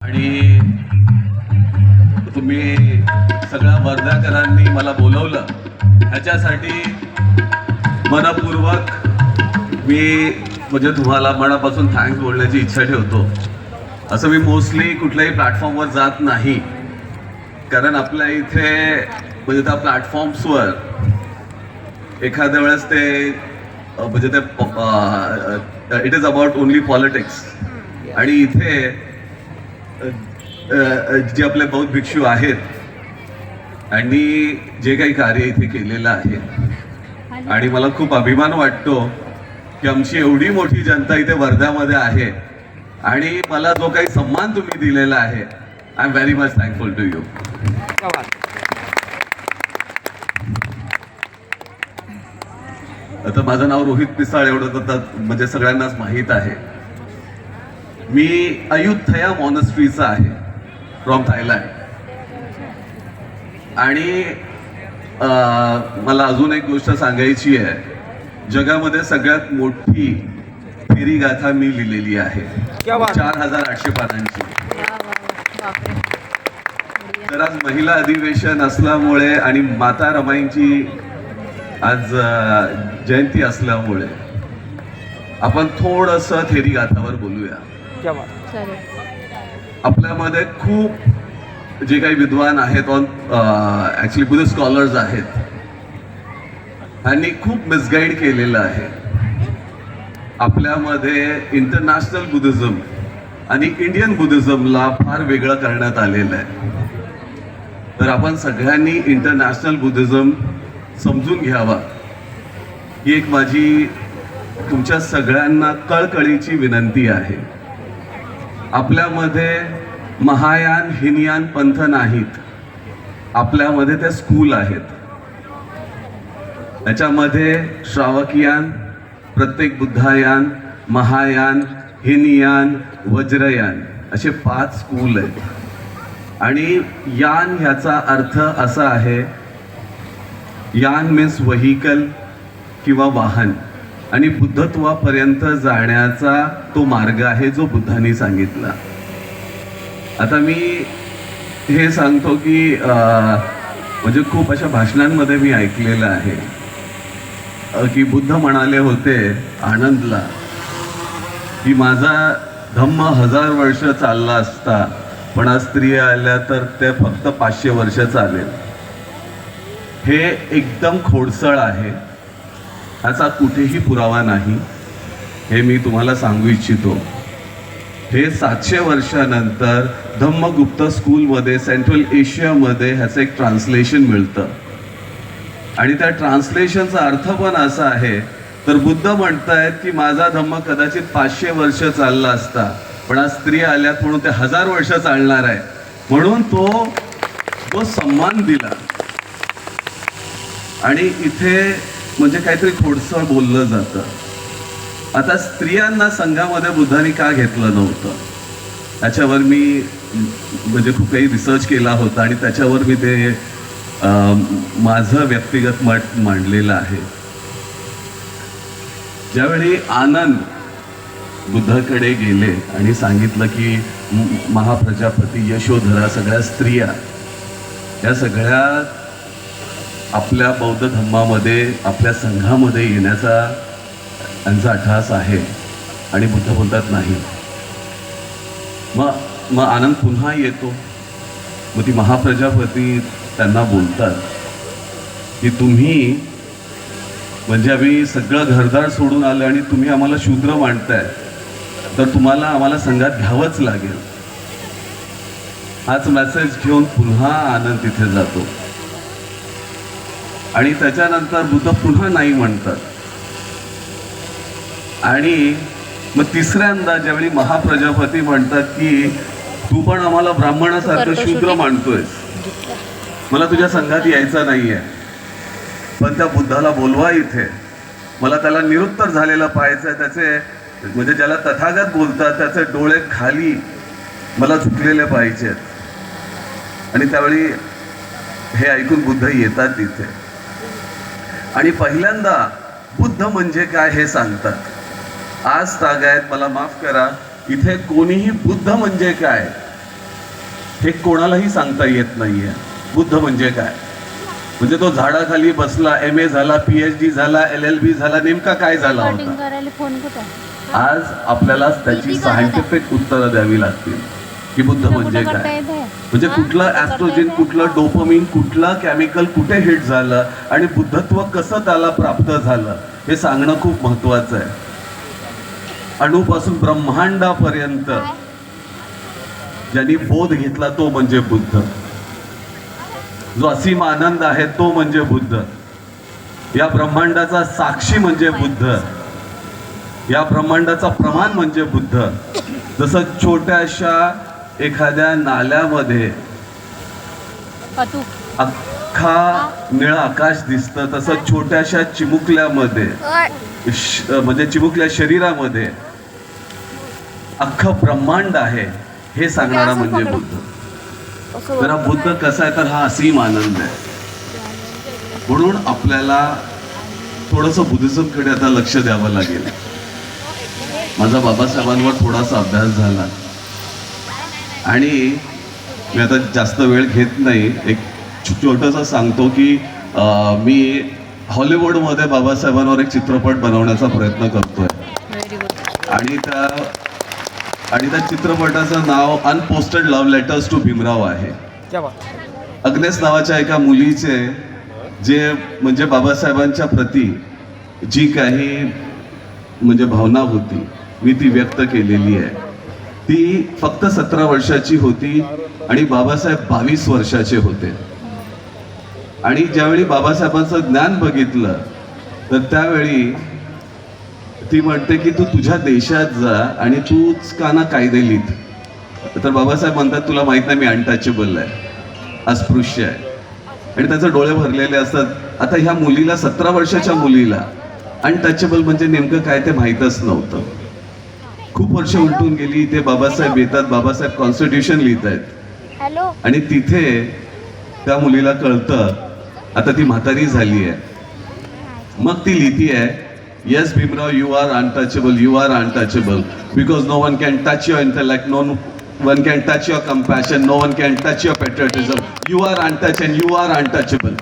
आणि तुम्ही सगळ्या वर्धाकरांनी मला बोलवलं. ह्याच्यासाठी मनपूर्वक मी म्हणजे तुम्हाला मनापासून थँक्स बोलण्याची इच्छा ठेवतो. असं मी मोस्टली कुठल्याही प्लॅटफॉर्मवर जात नाही. कारण आपल्या इथे म्हणजे त्या प्लॅटफॉर्म्सवर एखाद्या वेळेस ते म्हणजे ते it is about only politics आणि इथे जे आपले बौद्ध भिक्षू आहेत आणि जे काही कार्य इथे केलेलं आहे. आणि मला खूप अभिमान वाटतो की आमची एवढी मोठी जनता इथे वर्ध्यामध्ये आहे आणि मला जो काही सन्मान तुम्ही दिलेला आहे I am very much thankful to you आता माझं नाव रोहित पिसाळ एवढं तर म्हणजे सगळ्यांनाच माहीत आहे. मी अयुथया मॉनस्ट्रीचा आहे फ्रॉम थायलंड आणि अं, मला अजून एक गोष्ट सांगायची आहे. जगामध्ये सगळ्यात मोठी फेरी गाथा मी लिहिलेली आहे. चार हजार आठशे पानांची. तर आज महिला अधिवेशन असल्यामुळे आणि माता रमाईंची आज जयंती असल्यामुळे आपण थोडस थेरी गाथावर बोलूया. आपल्यामध्ये खूप जे काही विद्वान आहेत ऑन ऍक्च्युली बुद्धिस्ट स्कॉलर्स आहेत त्यांनी खूप मिसगाईड केलेलं आहे. आपल्यामध्ये इंटरनॅशनल बुद्धिझम आणि इंडियन बुद्धिझमला फार वेगळं करण्यात आलेलं आहे. तर आपण सगळ्यांनी इंटरनॅशनल बुद्धिझम समजून घ्यावा. ही एक माझी तुमच्या सगळ्यांना कळकळीची विनंती आहे. आपल्यामध्ये महायान हिनयान पंथ नाहीत. आपल्यामध्ये ते स्कूल आहेत. त्याच्यामध्ये श्रावकयान प्रत्येक बुद्धायान महायान हिनयान वज्रयान असे पाच स्कूल आहेत. आणि यान ह्याचा अर्थ असा आहे यान मीन्स व्हेकल किंवा वाहन. आणि बुद्धत्वापर्यंत जाण्याचा तो मार्ग आहे जो बुद्धांनी सांगितला. आता मी हे सांगतो की म्हणजे खूप अशा भाषणांमध्ये मी ऐकलेलं आहे की बुद्ध म्हणाले होते आनंदला की माझा धम्म हजार वर्ष चालला असता पण आज स्त्रिया आल्या तर ते फक्त पाचशे वर्ष चालेल. हे एकदम खोडसळ आहे. ह्याचा कुठेही पुरावा नाही. हे मी तुम्हाला सांगू इच्छितो. हे सातशे वर्षानंतर धम्मगुप्त स्कूलमध्ये सेंट्रल एशियामध्ये ह्याचं एक ट्रान्सलेशन मिळतं. आणि त्या ट्रान्सलेशनचा अर्थ पण असा आहे तर बुद्ध म्हणतायत की माझा धम्म कदाचित पाचशे वर्ष चालला असता पण आज स्त्री आल्यात म्हणून ते हजार वर्ष चालणार आहे. म्हणून तो तो सन्मान दिला. आणि इथे म्हणजे काहीतरी थोडस बोललं जातं. आता स्त्रियांना संघामध्ये बुद्धाने का घेतलं नव्हतं? त्याच्यावर मी म्हणजे खूप काही रिसर्च केला होता आणि त्याच्यावर मी ते माझं व्यक्तिगत मत मांडलेलं आहे. ज्यावेळी आनंद बुद्धाकडे गेले आणि सांगितलं की महाप्रजापती यशोधरा सगळ्या स्त्रिया या सगळ्या आपल्या बौद्ध धर्मामध्ये आपल्या संघामध्ये येण्याचा त्यांचा अठास आहे आणि बुद्ध बोलतात नाही. मग मग आनंद पुन्हा येतो. मग ती महाप्रजापती त्यांना बोलतात की तुम्ही म्हणजे आम्ही सगळं घरदार सोडून आलं आणि तुम्ही आम्हाला शूद्र मांडताय तर तुम्हाला आम्हाला संघात घ्यावंच लागेल. हाच मेसेज घेऊन पुन्हा आनंद तिथे जातो. आणि त्याच्यानंतर बुद्ध पुन्हा नाही म्हणतात. आणि मग तिसऱ्यांदा ज्यावेळी महाप्रजापती म्हणतात की तू पण आम्हाला ब्राह्मणासारखं शूद्र मानतोयस. मला तुझ्या संघात यायचं नाहीये. पण त्या बुद्धाला बोलवा इथे. मला त्याला निरुत्तर झालेला पाहायचं आहे त्याचे म्हणजे ज्याला तथागत बोलतात त्याचे डोळे खाली मला झुकलेले पाहिजेत. आणि त्यावेळी हे ऐकून बुद्ध येतात तिथे. आणि पहिल्यांदा बुद्ध म्हणजे काय हे सांगतात. आज तागायत मला माफ करा इथे कोणीही बुद्ध म्हणजे काय हे कोणालाही सांगता येत नाहीये. बुद्ध म्हणजे काय? म्हणजे तो झाडाखाली बसला एम ए झाला पीएच डी झाला एल एल बी झाला नेमका काय झाला होता? आज आपल्याला त्याची सायंटिफिक उत्तरं द्यावी लागतील. की बुद्ध म्हणजे काय? म्हणजे कुठलं ऍस्ट्रोजन कुठलं डोपमिन कुठलं केमिकल कुठे हिट झालं आणि बुद्धत्व कसं त्याला प्राप्त झालं हे सांगणं खूप महत्वाचं आहे. अणुपासून ब्रह्मांडापर्यंत ज्यांनी बोध घेतला तो म्हणजे बुद्ध. जो असीम आनंद आहे तो म्हणजे बुद्ध. या ब्रह्मांडाचा साक्षी म्हणजे बुद्ध. या ब्रह्मांडाचा प्रमाण म्हणजे बुद्ध. जसं छोट्याशा एखाद्या नाल्यामध्ये अख्खा निळं आकाश दिसतं तसं छोट्याशा चिमुकल्यामध्ये म्हणजे चिमुकल्या शरीरामध्ये अख्खं ब्रह्मांड आहे हे सांगणारा म्हणजे बुद्ध. तर हा बुद्ध कसा आहे तर हा असीम आनंद आहे. म्हणून आपल्याला थोडंसं बुद्धिझमकडे आता लक्ष द्यावं लागेल. माझा बाबासाहेबांवर थोडासा अभ्यास झाला. आणि मी आता जास्त वेळ घेत नाही. एक छोटंसं सांगतो की मी हॉलिवूडमध्ये बाबासाहेबांवर एक चित्रपट बनवण्याचा प्रयत्न करतोय. आणि त्या आणि त्या चित्रपटाचं नाव unposted love letters to Bhimrao आहे. क्या बात. अग्नेस नावाच्या एका मुलीचे जे म्हणजे बाबासाहेबांच्या प्रती जी काही म्हणजे भावना होती मी ती व्यक्त केलेली आहे. ती फक्त सतरा वर्षाची होती आणि बाबासाहेब बावीस वर्षाचे होते. आणि ज्यावेळी बाबासाहेबांचं ज्ञान बघितलं तर त्यावेळी ती म्हणते की तू तुझ्या देशात जा आणि तूच का ना कायदे लिहित तर बाबासाहेब म्हणतात तुला माहीत नाही मी अनटचेबल आहे. अस्पृश्य आहे. आणि त्याचे डोळे भरलेले असतात. आता ह्या मुलीला सतरा वर्षाच्या मुलीला अनटचेबल म्हणजे नेमकं काय ते माहीतच नव्हतं. खूप वर्ष उलटून गेली इथे बाबासाहेब येतात बाबासाहेब कॉन्स्टिट्यूशन लिहित आहेत आणि तिथे त्या मुलीला कळतं आता ती म्हातारी झाली आहे. मग ती लिहिती आहे yes Bhimrao you are untouchable you are untouchable because no one can touch your intellect no one can touch your compassion no one can touch your patriotism you are untouch and you are untouchable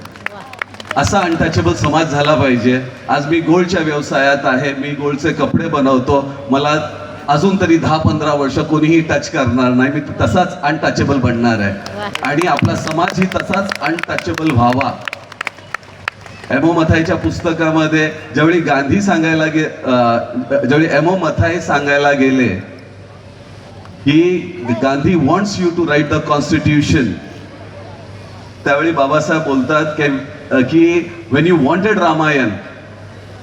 असा untouchable समाज झाला पाहिजे. आज मी गोल्डच्या व्यवसायात आहे मी गोल्डचे कपडे बनवतो मला अजून तरी दहा पंधरा वर्ष कोणीही टच करणार नाही. मी तसाच अनटचेबल बनणार आहे. आणि आपला समाजही तसाच अनटचेबल व्हावा. एमो मथाईच्या पुस्तकामध्ये ज्यावेळी गांधी सांगायला गे ज्यावेळी एमो मथाई सांगायला गेले की Gandhi wants you to write the constitution त्यावेळी बाबासाहेब बोलतात की when you wanted Ramayana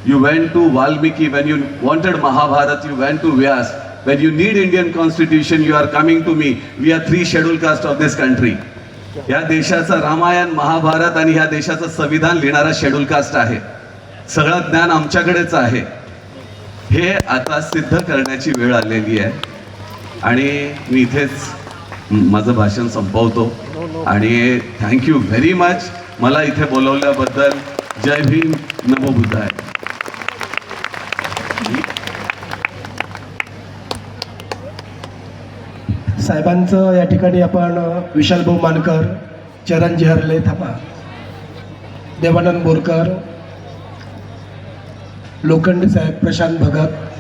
you went to Valmiki when you wanted Mahabharata you went to Vyas When you need Indian constitution you are coming to me We are three scheduled caste of this country या देशाचं रामायण महाभारत आणि ह्या देशाचं संविधान लिहिणारा schedule caste आहे. सगळं ज्ञान आमच्याकडेच आहे. हे आता सिद्ध करण्याची वेळ आलेली आहे. आणि मी इथेच माझं भाषण संपवतो. आणि थँक्यू व्हेरी मच मला इथे बोलवल्याबद्दल जय भीम. नमो बुद्धाय. साहेबांचं या ठिकाणी आपण विशाल भाऊ मानकर चरणजी हरले थापा देवानंद बोरकर लोखंडे साहेब प्रशांत भगत